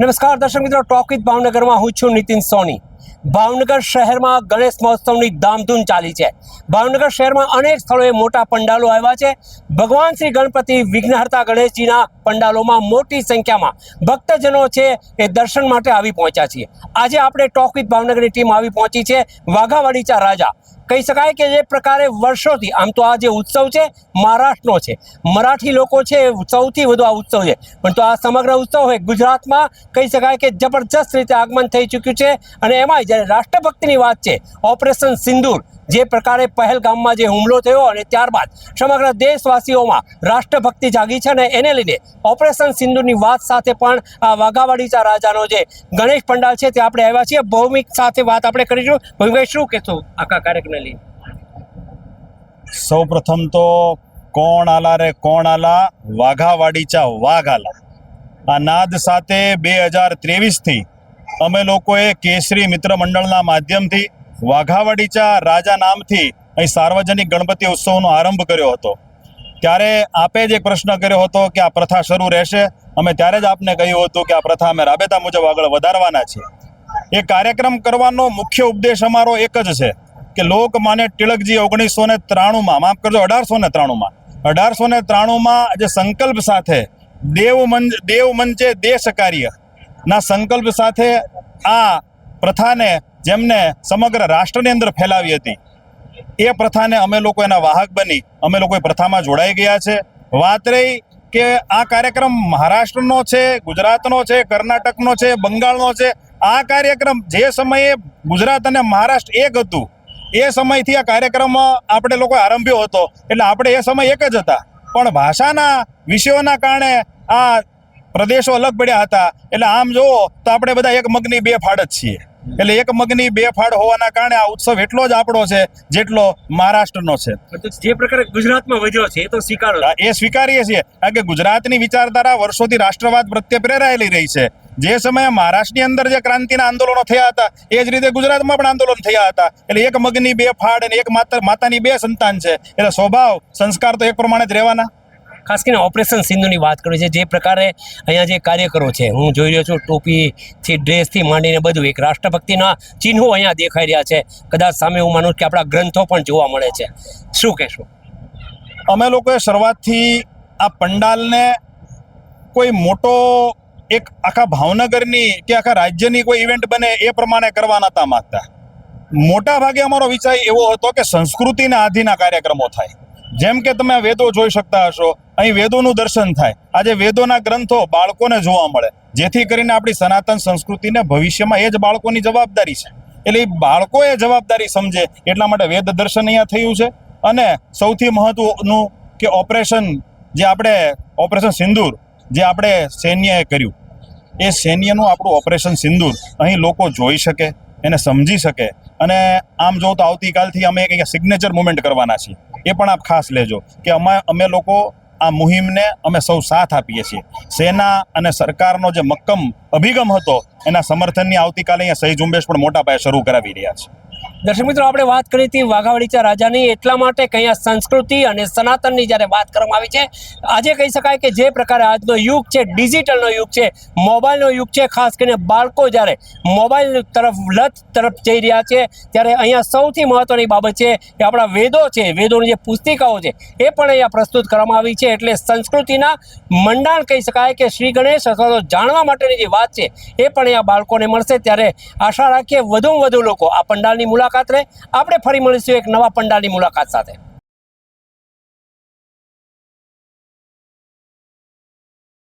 નમસ્કાર, દર્શક મિત્રો, ટોક ભાવનગરમાં હું છું નીતિન સોની. ભાવનગર શહેરમાં ગણેશ મહોત્સવની ધામધૂમ ચાલી છે. ભાવનગર શહેરમાં અનેક સ્થળોએ મોટા પંડાલો આવ્યા છે. ભગવાન શ્રી ગણપતિ વિઘ્નહર્તા ગણેશજીના પંડાલોમાં મોટી સંખ્યામાં ભક્તજનો છે એ દર્શન માટે આવી પહોંચ્યા છીએ. આજે આપણે ટોક વિથ ભાવનગરની ટીમ આવી પહોંચી છે. વાઘાવાડીચા રાજા કહી શકાય કે જે પ્રકારે વર્ષોથી, આમ તો આ જે ઉત્સવ છે, મહારાષ્ટ્રનો છે. મરાઠી લોકો છે સૌથી વધુ આ ઉત્સવ છે. પણ તો આ સમગ્ર ઉત્સવ હોય, ગુજરાતમાં કહી શકાય કે જબરજસ્ત રીતે આગમન થઈ ચૂક્યું છે. અને એમાંય જ્યારે રાષ્ટ્રભક્તિની વાત છે, ઓપરેશન સિંદૂર જે પ્રકારે પહેલગામમાં જે હુમલો થયો અને ત્યારબાદ સમગ્ર દેશવાસીઓમાં રાષ્ટ્રભક્તિ જાગી છે અને એને લીધે ઓપરેશન સિંધુની વાત સાથે પણ આ વાઘાવાડીચા રાજાનો જે ગણેશ પંડાલ છે તે આપણે આવ્યા છીએ. ભૌમિક સાથે વાત આપણે કરીશું. ભૌમિકભાઈ શું કહેશો આખા કાર્યક્રમને લઈને સૌ પ્રથમ તો કોણ આલા રે કોણ આલા? વાઘાવાડીચા વાઘ આલા. આ નાદ સાથે બે હજાર ત્રેવીસથી અમે લોકોએ કેસરી મિત્ર મંડળના માધ્યમથી વાઘાવાડીચા રાજા નામથી અહીં સાર્વજનિક ગણપતિ ઉત્સવનો આરંભ કર્યો હતો. ત્યારે આપે જ એક પ્રશ્ન કર્યો હતો કે આ પ્રથા શરૂ રહેશે? અમે ત્યારે જ આપને કહ્યું હતું કે આ પ્રથા અમે રાબેતા મુજબ આગળ વધારવાના છીએ. એ કાર્યક્રમ કરવાનો મુખ્ય ઉપદેશ અમારો એક જ છે કે લોકમાન્ય ટિળકજી ઓગણીસો ને ત્રાણુંમાં, માફ કરજો, અઢારસો ને ત્રાણુંમાં, અઢારસો ને ત્રાણુંમાં જે સંકલ્પ સાથે દેવ મંચ દેવ મંચે દેશ કાર્ય, ના સંકલ્પ સાથે આ પ્રથાને જેમને સમગ્ર રાષ્ટ્રની અંદર ફેલાવી હતી. એ પ્રથાને અમે લોકો એના વાહક બની. અમે લોકો એ પ્રથામાં જોડાઈ ગયા છે. વાત રહી કે આ કાર્યક્રમ મહારાષ્ટ્રનો છે, ગુજરાતનો છે, કર્ણાટકનો છે, બંગાળનો છે. આ કાર્યક્રમ જે સમયે ગુજરાત અને મહારાષ્ટ્ર એક હતું, એ સમયથી આ કાર્યક્રમ આપણે લોકો આરંભ્યો હતો. એટલે આપણે એ સમય એક જ હતા. પણ ભાષાના વિષયોના કારણે આ પ્રદેશો અલગ પડ્યા હતા. એટલે આમ જુઓ તો આપણે બધા એક મગની બે ફાડ જ છીએ. એટલે એક મગની બે ફાળ હોવાના કારણે આ ઉત્સવ એટલો જ આપણો છે જેટલો મહારાષ્ટ્રનો છે. જે પ્રકારે ગુજરાતમાં વધ્યો છે એ તો સ્વીકારો. એ સ્વીકારીએ છીએ. કારણ કે ગુજરાતની વિચારધારા વર્ષોથી રાષ્ટ્રવાદ પ્રત્યે પ્રેરાયેલી રહી છે. જે સમયે મહારાષ્ટ્રની અંદર જે ક્રાંતિના આંદોલનો થયા હતા એ જ રીતે ગુજરાતમાં પણ આંદોલન થયા હતા. એટલે એક મગની બે ફાળ અને એક માતા માતાની બે સંતાન છે. એટલે સ્વભાવ સંસ્કાર તો એક પ્રમાણે જ રહેવાના. ખાસ કરીને ઓપરેશન સિંધુની વાત કરું છે. જે પ્રકારે અહીંયા જે કાર્યકરો છે, હું જોઈ રહ્યો છું, ટોપીથી, ડ્રેસથી માંડીને બધું એક રાષ્ટ્રભક્તિના ચિહ્નો અહીંયા દેખાઈ રહ્યા છે. કદાચ સામે હું માનું કે આપણા ગ્રંથો પણ જોવા મળે છે. શું કહેશું? અમે લોકોએ શરૂઆતથી આ પંડાલને કોઈ મોટો એક આખા ભાવનગરની કે આખા રાજ્યની કોઈ ઇવેન્ટ બને એ પ્રમાણે કરવા નહોતા માંગતા. મોટા ભાગે અમારો વિચાર એવો હતો કે સંસ્કૃતિના આધીના કાર્યક્રમો થાય. જેમ કે તમે વેદો જોઈ શકતા હશો. અહીં વેદોનું દર્શન થાય. આજે વેદોના ગ્રંથો બાળકોને જોવા મળે. જેથી કરીને આપણી સનાતન સંસ્કૃતિને ભવિષ્યમાં એ જ બાળકોની જવાબદારી છે. એટલે બાળકોએ જવાબદારી સમજે એટલા માટે વેદ દર્શન અહીંયા થયું છે. અને સૌથી મહત્વનું કે ઓપરેશન જે આપણે, ઓપરેશન સિંદૂર જે આપણે સૈન્યએ કર્યું. એ સૈન્યનું આપણું ઓપરેશન સિંદૂર અહીં લોકો જોઈ શકે. એને સમજી શકે. અને આમ જો તો આવતીકાલથી અમે એક સિગ્નેચર મુમેન્ટ કરવાના છીએ. એ પણ આપ ખાસ લેજો કે અમે અમે લોકો આ મુહિમને અમે સૌ સાથ આપીએ છીએ. સેના અને સરકારનો જે મક્કમ અભિગમ હતો, એના સમર્થનની આવતીકાલે અહીંયા સહી ઝુંબેશ પણ મોટા પાયે શરૂ કરાવી રહ્યા છે. દર્શક મિત્રો, આપણે વાત કરી હતી વાઘાવાડીચા રાજાની. એટલા માટે કે અહીંયા સંસ્કૃતિ અને સનાતનની જ્યારે વાત કરવામાં આવી છે, આજે કહી શકાય કે જે પ્રકારે આજનો યુગ છે, ડિજિટલનો યુગ છે, મોબાઈલનો યુગ છે, ખાસ કરીને બાળકો જ્યારે મોબાઈલ તરફ લત તરફ જઈ રહ્યા છે, ત્યારે અહીંયા સૌથી મહત્ત્વની બાબત છે કે આપણા વેદો છે, વેદોની જે પુસ્તિકાઓ છે, એ પણ અહીંયા પ્રસ્તુત કરવામાં આવી છે. એટલે સંસ્કૃતિના મંડાણ કહી શકાય કે શ્રી ગણેશ અથવા તો જાણવા માટેની જે વાત છે, એ પણ અહીંયા બાળકોને મળશે. ત્યારે આશા રાખીએ વધુમાં વધુ લોકો આ પંડાલની મુલાકાત લે આપણે ફરી મળીશું એક નવા પંડાલની મુલાકાત સાથે.